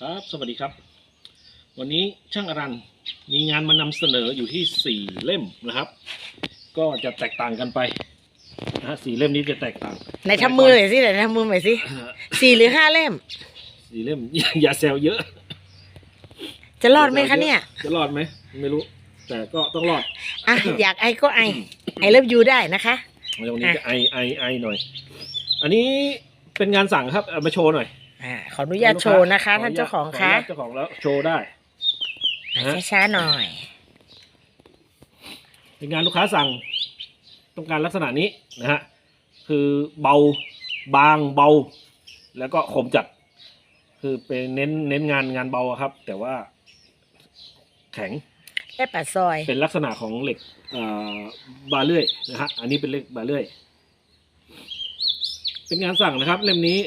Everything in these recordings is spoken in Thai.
ครับสวัสดีครับ วันนี้ช่างอรันมีงานมานำเสนออยู่ที่สี่เล่มนะครับ ก็จะแตกต่างกันไปนะฮะสี่เล่มนี้จะแตกต่างไหนทำมือหน่อยสิไหนทำมือหน่อยสิสี่หรือห้าเล่ม สี่เล่ม อย่าแซวเยอะจะรอดไหมคะเนี่ย จะรอดไหมไม่รู้ แต่ก็ต้องรอดอะอยากไอก็ไอไอเลิฟยูได้นะคะในวันนี้จะไอไอไอหน่อย อันนี้เป็นงานสั่งครับเอามาโชว์หน่อยอ่า ขออนุญาตโชว์นะคะ ท่านเจ้าของขอคะอนุญาตเจ้าของแล้วโชว์ได้อะฮะช้าๆหน่อย เป็นงานลูกค้าสั่งต้องการลักษณะนี้นะฮะคือเบาบางเบา แล้วก็คมจัด คือเป็นเน้นเน้นงานงานเบาอะครับ แต่ว่าแข็งได้ปัดซอย เป็นลักษณะของเหล็กเอ่อบาเลื่อยนะฮะอันนี้เป็นเหล็กบาเลื่อย เป็นงานสั่งนะครับเล่มนี้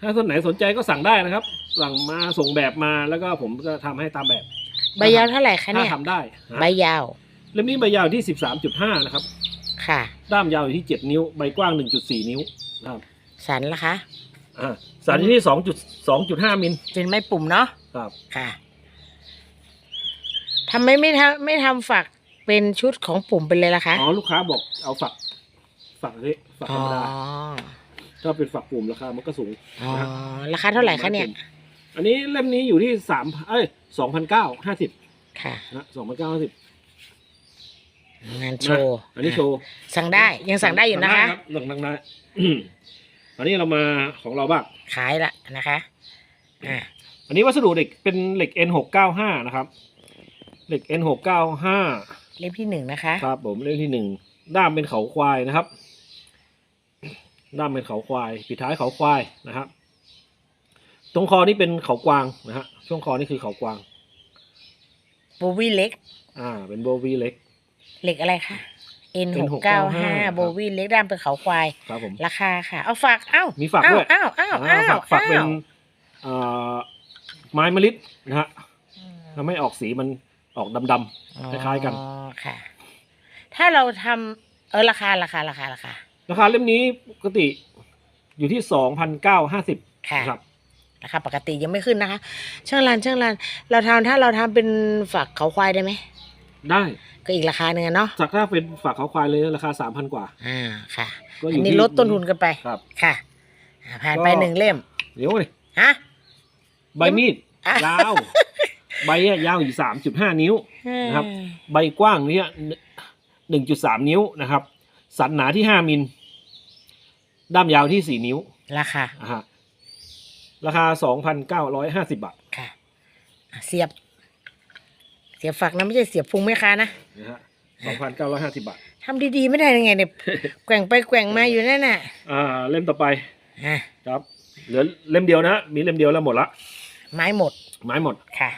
ถ้าท่านไหนสนใจก็สั่งได้นะครับ สั่งมาส่งแบบมาแล้วก็ผมก็ทำให้ตามแบบใบยาวเท่าไหร่คะถ้าเนี่ยทำได้นะใบยาวเล่มนี้ใบยาวที่สิบสามจุดห้านะครับ ค่ะ ด้ามยาวอยู่ที่เจ็ดนิ้ว ใบกว้างหนึ่งจุดสี่นิ้วนะครับสันละคะ อ่าสันอยู่ที่สองจุดสองจุดห้ามิลเป็นไม้ปุ่มเนาะครับ ค่ะทำไมไม่ทำไม่ทำฝักเป็นชุดของปุ่มไปเลยล่ะคะอ๋อ ลูกค้าบอกเอาฝัก ฝักนี้ฝักธรรมดา ถ้าเป็นฝักปุ่มราคามันก็สูง อ๋อ ราคาเท่าไหร่คะเนี่ย อันนี้เล่มนี้อยู่ที่สามเอ้ยสองพันเก้าห้าสิบค่ะนะสองพันเก้าห้าสิบงานโชว์อันนี้โชว์ สั่งได้ยังสั่งได้อยู่นะคะสั่งได้รับสั่งได้อืมอันนี้เรามาของเราบ้างขายละนะคะอ่าอันนี้วัสดุเหล็กเป็นเหล็ก N หกเก้าห้านะครับ เหล็ก N หกเก้าห้าเล่มที่หนึ่งนะคะ ครับผมเล่มที่หนึ่งด้ามเป็นเขาควายนะครับ ด้ามเป็นเขาควายปิดท้ายเขาควายนะครับ ตรงคอนี่เป็นเขากวางนะฮะช่วงคอนี่คือเขากวาง โบวี่เล็ก อ่า เป็นโบวีเล็ก เหล็กอะไรคะ N หก N695 เก้าห้าครับโบวี่เล็กด้ามเป็นเขาควาย ครับผม ราคาค่ะ เอาฝาก เอ้า มีมีฝากด้วย อ้าวอ้าวอ้าวอ่าฝักฝักเป็นอ้าวเอ่อไม้มะลินะฮะทำให้ออกสีมันออกดำ คล้ายๆกัน อ๋อค่ะ ถ้าเราทำเออราคาราคาราคาราคาๆ ราคาเล่มนี้ปกติอยู่ที่สองพันเก้าห้าสิบค่ะ ครับราคาปกติยังไม่ขึ้นนะคะช่างรันช่างรัน เราทำถ้าเราทำเป็นฝักเขาควายได้ไหม ได้ก็อีกราคาหนึ่งอะเนาะ จากถ้าเป็นฝากเขาควายเลยราคาสามพันกว่า อ่า ค่ะ ก็ออัยู่นนี้ที่ลดต้นทุนกันไป ครับ ค่ะอ่าผ่านไปก็ หนึ่งเล่ม เดี๋ยวเลยฮะ ใบมีดอะ ยาว ใบเนี่ยยาวอยู่สามจุดห้านิ้ว นะครับ ใบกว้างเนี่ยหนึ่งจุดสามนิ้วนะครับ สันหนาที่ห้ามิล ด้ามยาวที่สี่นิ้วราคาอ่าฮะราคาสองพันเก้าร้อยห้าสิบบาทค่ะอะเสียบ เสียบฝักนะไม่ใช่เสียบพุงแม่ค้านะนะฮะสองพันเก้าร้อยห้าสิบบาท ทำดีๆไม่ได้ยังไงเนี่ย แกว่งไปแกว่งมาอยู่นั่นน่ะอ่า เล่มต่อไปอะครับ เหลือเล่มเดียวนะ มีเล่มเดียวแล้วหมดละไม้หมดไม้หมด ค่ะ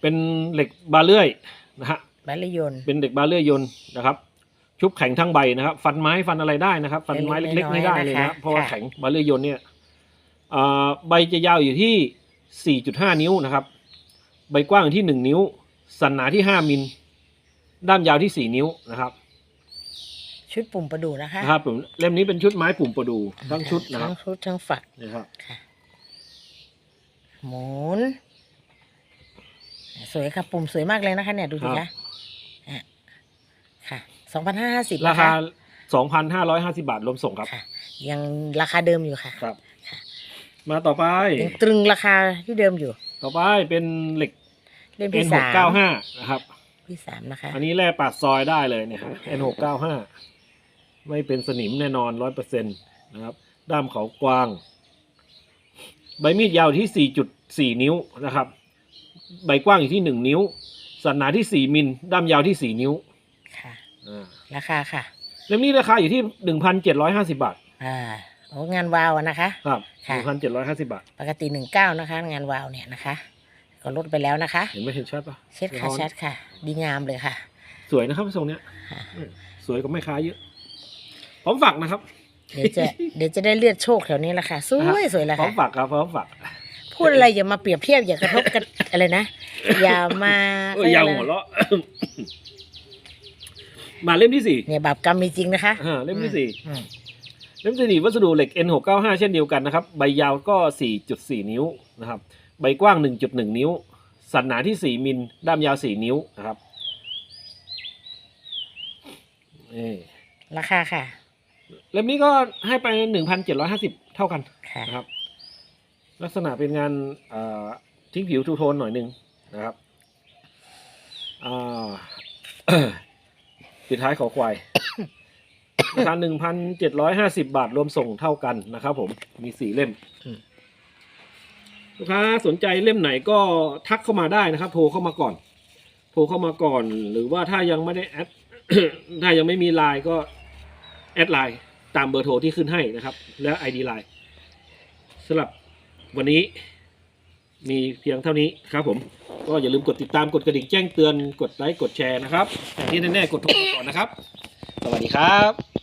เป็นเหล็กบาเลื่อยนะฮะบาลยนต์เป็นเหล็กบาเลื่อยยนต์นะครับ ชุบแข็งทั้งใบนะครับ ฟันไม้ฟันอะไรได้นะครับ ฟันไม้เล็เล็กกๆๆไม่ได้เลยน้อยๆนะนะคะเพราะว่าค่ะแข็งบาเลื่อยยนต์เนี่ยอ่าใบจะยาวอยู่ที่ 4.5 นิ้วนะครับ ใบกว้างอยู่ที่ 1 นิ้ว สันหนาที่ 5 มิล ด้ามยาวที่ 4 นิ้วนะครับ ชุดปุ่มประดูนะคะนะครับผมเล่มนี้เป็นชุดไม้ปุ่มประดูทั้งชุดนะครับทั้งชุดทั้งฝักนะครับค่ะหมุนสวยค่ะปุ่มสวยมากเลยนะคะเนี่ยดูสิครัคะบอะค่ะ สองพันห้าห้าสิบราคา2,550บาทรวมส่งครับค่ะยังราคาเดิมอยู่ค่ะครับค่ะมาต่อไปยังตรึงราคาที่เดิมอยู่ ต่อไปเป็นเหล็กเล่มที่สาม N695 นะครับที่สามนะคะ อันนี้แร่ปาดซอยได้เลยเนี่ยฮะ N695 ไม่เป็นสนิมแน่นอนร้อยเปอร์เซ็นต์นะครับ ด้ามเขากวาง ใบมีดยาวที่4.4นิ้วนะครับ ใบกว้างอยู่ที่1นิ้ว สันหนาที่4มิล ด้ามยาวที่4นิ้วค่ะ อ่าราคาค่ะ เล่มนี้ราคาอยู่ที่1,750บาท อ่าโอ้งานวาวอะนะคะ ครับค่ะ1,750บาท ปกติหนึ่งเก้านะคะ งานวาวเนี่ยนะคะ ก็ลดไปแล้วนะคะ เห็นไหมเห็นชัดปะเช็ดค่ะสะท้อนเช็ดค่ะ ดีงามเลยค่ะ สวยนะครับทรงเนี้ยค่ะเออสวยกว่าแม่ค้าเยอะพร้อมฝากนะครับเดี๋ยวจะ เดี๋ยวจะได้เลือดโชคแถวนี้แหละค่ะ สวยสวยแล้วพร้อค่ะ มฝากครับพร้อมฝาก พูดอะไรอย่ามาเปรียบเทียบอย่ากระทบกัน อะไรนะ อย่ามาเออยาวหัวเราะ มาเล่มที่สี่เนี่ยบาปกรรมมีจริงนะคะอ่าเล่มที่สี่อืมเล่มสนีวัสดุเหล็ก N695 เช่นเดียวกันนะครับ ใบยาวก็ 4.4 นิ้วนะครับ ใบกว้าง 1.1 นิ้ว สันหนาที่ 4 มิล ด้ามยาว 4 นิ้วนะครับนี่ราคาค่ะ เล่มนี้ก็ให้ไป 1,750 เท่ากันค่ะ นะครับ ลักษณะเป็นงานเอ่อทิ้งผิวทูโทนหน่อยหนึ่งนะครับอ่า ปิดท้ายขอควาย ราคาหนึ่งพันเจ็ดร้อยห้าสิบาทรวมส่งเท่ากันนะครับผมมีสี่เล่มอืมลูกค้าสนใจเล่มไหนก็ทักเข้ามาได้นะครับ โทรเข้ามาก่อน โทรเข้ามาก่อน หรือว่าถ้ายังไม่ได้แอด ถ้ายังไม่มีไลน์ก็แอดไลน์ตามเบอร์โทรที่ขึ้นให้นะครับ และ ID ไลน์สำหรับวันนี้ มีเพียงเท่านี้ครับผม ก็อย่าลืมกดติดตามกดกระดิ่งแจ้งเตือนกดไลค์กดแชร์นะครับอย่างที่แน่ๆกดโทรมาก่อนนะครับ สวัสดีครับ